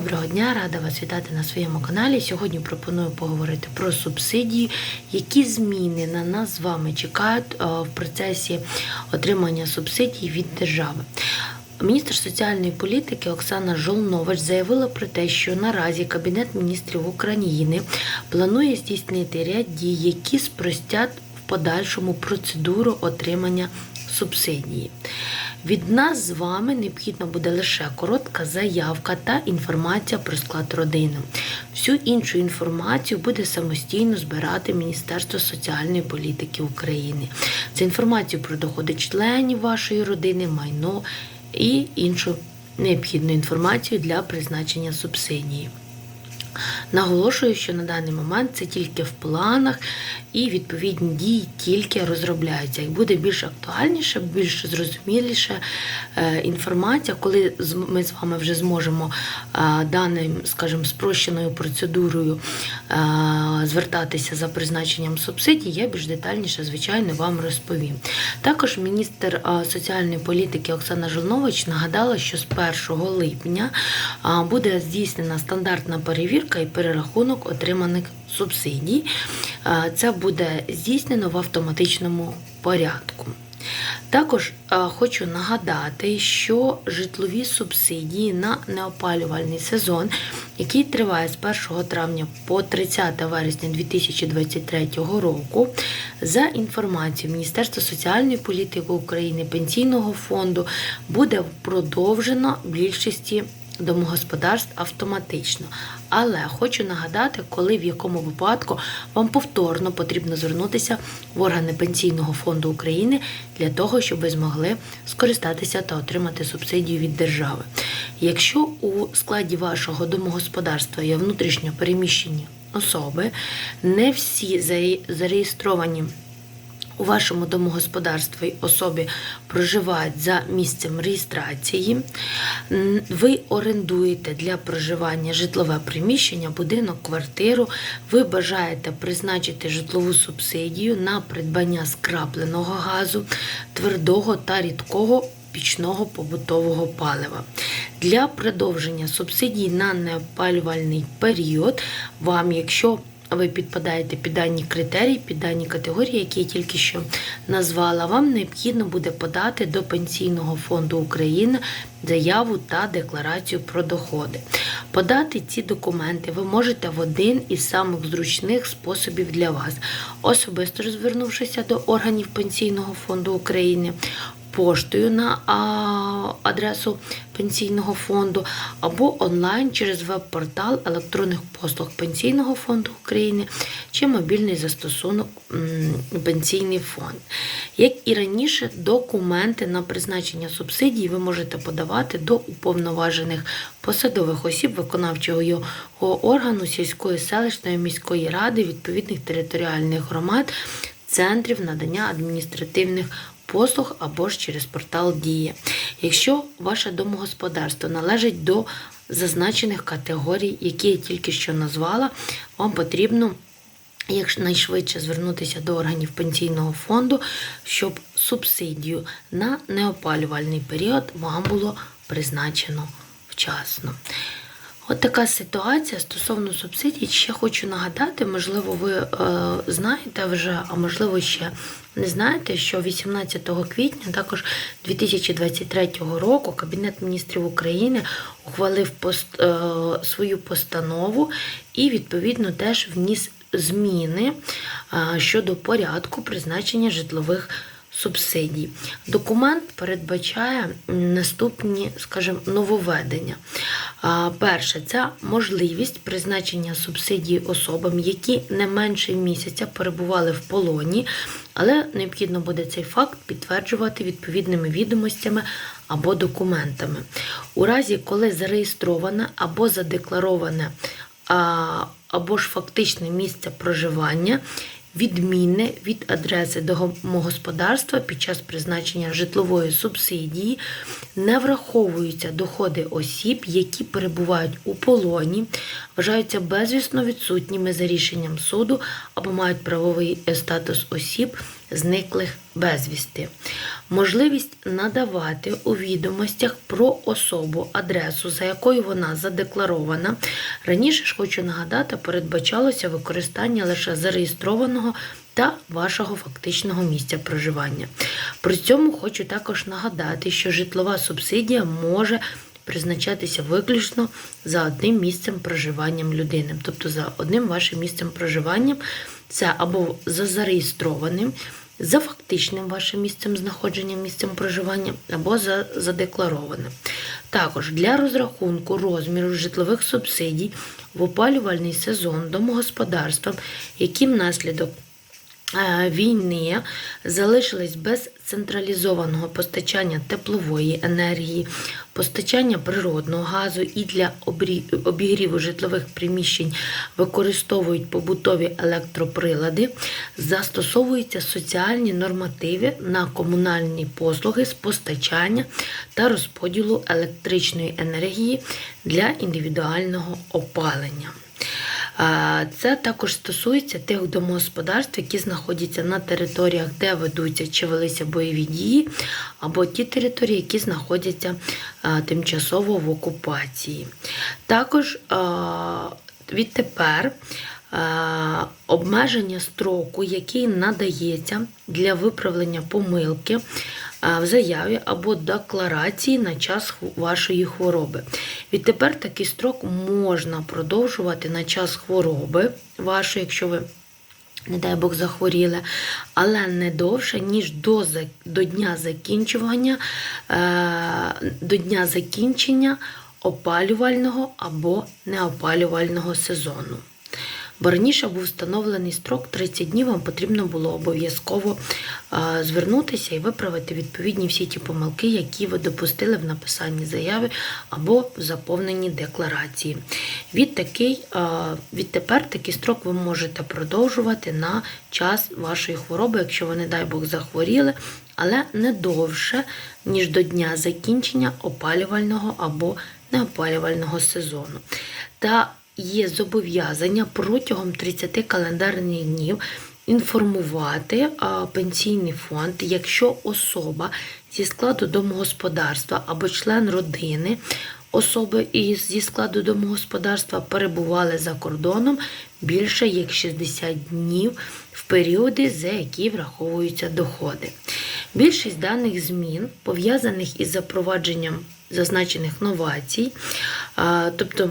Доброго дня, рада вас вітати на своєму каналі. Сьогодні пропоную поговорити про субсидії, які зміни на нас з вами чекають е, в процесі отримання субсидій від держави. Міністр соціальної політики Оксана Жолнович заявила про те, що наразі Кабінет міністрів України планує здійснити ряд дій, які спростять в подальшому процедуру отримання субсидії. Від нас з вами необхідна буде лише коротка заявка та інформація про склад родини. Всю іншу інформацію буде самостійно збирати Міністерство соціальної політики України. Це інформацію про доходи членів вашої родини, майно і іншу необхідну інформацію для призначення субсидії. Наголошую, що на даний момент це тільки в планах і відповідні дії тільки розробляються. Як буде більш актуальніше, більш зрозуміліше е, інформація, коли ми з вами вже зможемо е, даним, скажімо, спрощеною процедурою е, звертатися за призначенням субсидій, я більш детальніше, звичайно, вам розповім. Також міністр соціальної політики Оксана Жолнович нагадала, що з 1 липня буде здійснена стандартна перевірка і перерахунок отриманих субсидій. Це буде здійснено в автоматичному порядку. Також хочу нагадати, що житлові субсидії на неопалювальний сезон, який триває з 1 травня по 30 вересня 2023 року, за інформацією Міністерства соціальної політики України, Пенсійного фонду, буде продовжено більшості домогосподарств автоматично. Але хочу нагадати, коли в якому випадку вам повторно потрібно звернутися в органи Пенсійного фонду України для того, щоб ви змогли скористатися та отримати субсидію від держави. Якщо у складі вашого домогосподарства є внутрішньо переміщені особи, не всі зареєстровані у вашому домогосподарстві особі проживають за місцем реєстрації, ви орендуєте для проживання житлове приміщення, будинок, квартиру, ви бажаєте призначити житлову субсидію на придбання скрапленого газу, твердого та рідкого пічного побутового палива. Для продовження субсидій на неопалювальний період вам, якщо ви підпадаєте під дані критерії, під дані категорії, які я тільки що назвала, вам необхідно буде подати до Пенсійного фонду України заяву та декларацію про доходи. Подати ці документи ви можете в один із самих зручних способів для вас, особисто звернувшися до органів Пенсійного фонду України. Поштою на адресу пенсійного фонду або онлайн через веб-портал електронних послуг Пенсійного фонду України чи мобільний застосунок Пенсійний фонд. Як і раніше, документи на призначення субсидій ви можете подавати до уповноважених посадових осіб виконавчого його органу сільської селищної міської ради відповідних територіальних громад, центрів надання адміністративних послуг або ж через портал Дія. Якщо ваше домогосподарство належить до зазначених категорій, які я тільки що назвала, вам потрібно якнайшвидше звернутися до органів пенсійного фонду, щоб субсидію на неопалювальний період вам було призначено вчасно. От така ситуація стосовно субсидій. Ще хочу нагадати, можливо, ви е, знаєте вже, а можливо, ще не знаєте, що 18 квітня, також 2023 року, Кабінет міністрів України ухвалив пост, е, свою постанову і відповідно теж вніс зміни е, щодо порядку призначення житлових субсидій. Документ передбачає наступні, скажімо, нововведення. Перше, це можливість призначення субсидії особам, які не менше місяця перебували в полоні, але необхідно буде цей факт підтверджувати відповідними відомостями або документами. У разі, коли зареєстроване або задеклароване або ж фактичне місце проживання відмінне від адреси домогосподарства під час призначення житлової субсидії. Не враховуються доходи осіб, які перебувають у полоні, вважаються безвісно відсутніми за рішенням суду або мають правовий статус осіб, зниклих безвісти. Можливість надавати у відомостях про особу адресу, за якою вона задекларована. Раніше ж хочу нагадати, передбачалося використання лише зареєстрованого та вашого фактичного місця проживання. При цьому хочу також нагадати, що житлова субсидія може призначатися виключно за одним місцем проживанням людини, тобто за одним вашим місцем проживання, це або за зареєстрованим, за фактичним вашим місцем знаходження, місцем проживання, або за задекларованим. Також для розрахунку розміру житлових субсидій в опалювальний сезон домогосподарствам, які внаслідок війни залишились без централізованого постачання теплової енергії, постачання природного газу і для обігріву житлових приміщень використовують побутові електроприлади, застосовуються соціальні нормативи на комунальні послуги з постачання та розподілу електричної енергії для індивідуального опалення. Це також стосується тих домогосподарств, які знаходяться на територіях, де ведуться чи велися бойові дії, або ті території, які знаходяться тимчасово в окупації. Також відтепер обмеження строку, який надається для виправлення помилки в заяві або декларації на час вашої хвороби. Відтепер такий строк можна продовжувати на час хвороби вашої, якщо ви не дай Бог захворіли, але не довше, ніж до, до дня закінчування, е, до дня закінчення опалювального або неопалювального сезону. Бо раніше був встановлений строк 30 днів, вам потрібно було обов'язково звернутися і виправити відповідні всі ті помилки, які ви допустили в написанні заяви або в заповненні декларації. Від такий, відтепер такий строк ви можете продовжувати на час вашої хвороби, якщо ви, не дай Бог, захворіли, але не довше, ніж до дня закінчення опалювального або неопалювального сезону. Та є зобов'язання протягом 30 календарних днів інформувати пенсійний фонд, якщо особа зі складу домогосподарства або член родини особи зі складу домогосподарства перебували за кордоном більше як 60 днів в періоди, за які враховуються доходи. Більшість даних змін пов'язаних із запровадженням зазначених новацій, тобто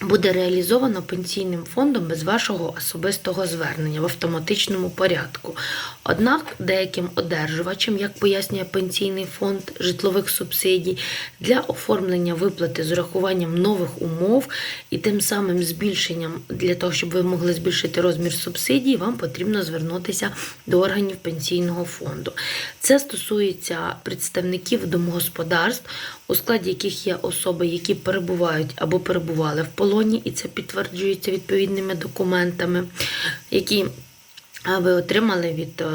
буде реалізовано пенсійним фондом без вашого особистого звернення в автоматичному порядку. Однак деяким одержувачам, як пояснює пенсійний фонд житлових субсидій, для оформлення виплати з урахуванням нових умов і тим самим збільшенням для того, щоб ви могли збільшити розмір субсидій, вам потрібно звернутися до органів пенсійного фонду. Це стосується представників домогосподарств, у складі яких є особи, які перебувають або перебували в полоні, і це підтверджується відповідними документами, які ви отримали від е,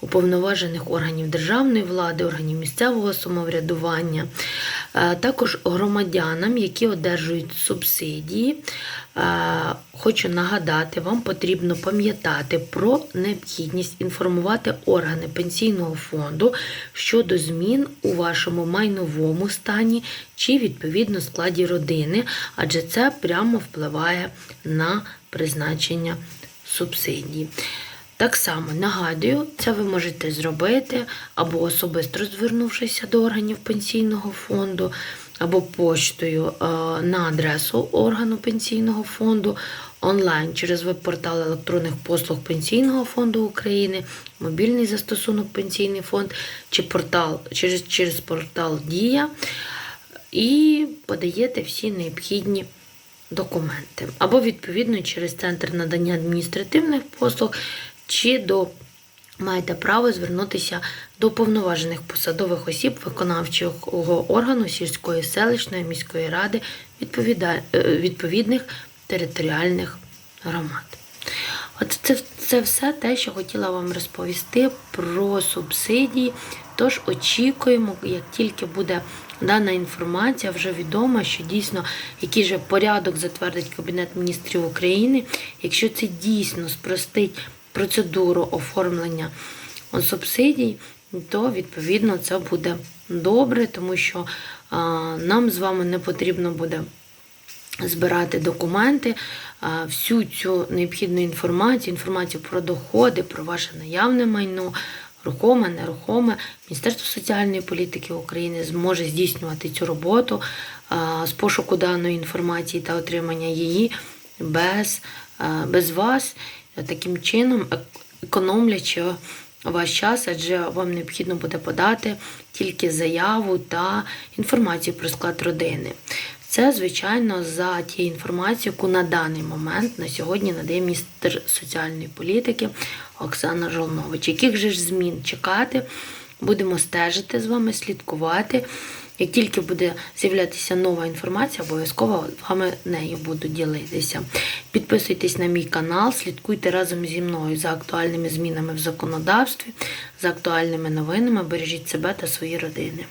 уповноважених органів державної влади, органів місцевого самоврядування, Е, також громадянам, які одержують субсидії. Е, Хочу нагадати, вам потрібно пам'ятати про необхідність інформувати органи пенсійного фонду щодо змін у вашому майновому стані чи відповідно складі родини, адже це прямо впливає на призначення субсидій. Так само нагадую, це ви можете зробити або особисто звернувшися до органів пенсійного фонду, або поштою е, на адресу органу пенсійного фонду, онлайн через веб-портал електронних послуг Пенсійного фонду України, мобільний застосунок Пенсійний фонд чи портал через, через портал Дія і подаєте всі необхідні документи. Або, відповідно, через центр надання адміністративних послуг, чи до маєте право звернутися до повноважених посадових осіб виконавчого органу сільської, селищної, міської ради е, відповідних територіальних громад. От це, це все те, що хотіла вам розповісти про субсидії. Тож очікуємо, як тільки буде дана інформація, вже відомо, що дійсно який же порядок затвердить Кабінет міністрів України, якщо це дійсно спростить процедуру оформлення субсидій, то відповідно це буде добре, тому що нам з вами не потрібно буде збирати документи, всю цю необхідну інформацію, інформацію про доходи, про ваше наявне майно, рухоме, нерухоме. Міністерство соціальної політики України зможе здійснювати цю роботу з пошуку даної інформації та отримання її без, без вас, таким чином ек- економлячи ваш час, адже вам необхідно буде подати тільки заяву та інформацію про склад родини. Це, звичайно, за тією інформацією, яку на даний момент на сьогодні надає міністр соціальної політики Оксана Жолнович. Яких же ж змін чекати? Будемо стежити з вами, слідкувати. Як тільки буде з'являтися нова інформація, обов'язково вами нею буду ділитися. Підписуйтесь на мій канал, слідкуйте разом зі мною за актуальними змінами в законодавстві, за актуальними новинами. Бережіть себе та свої родини.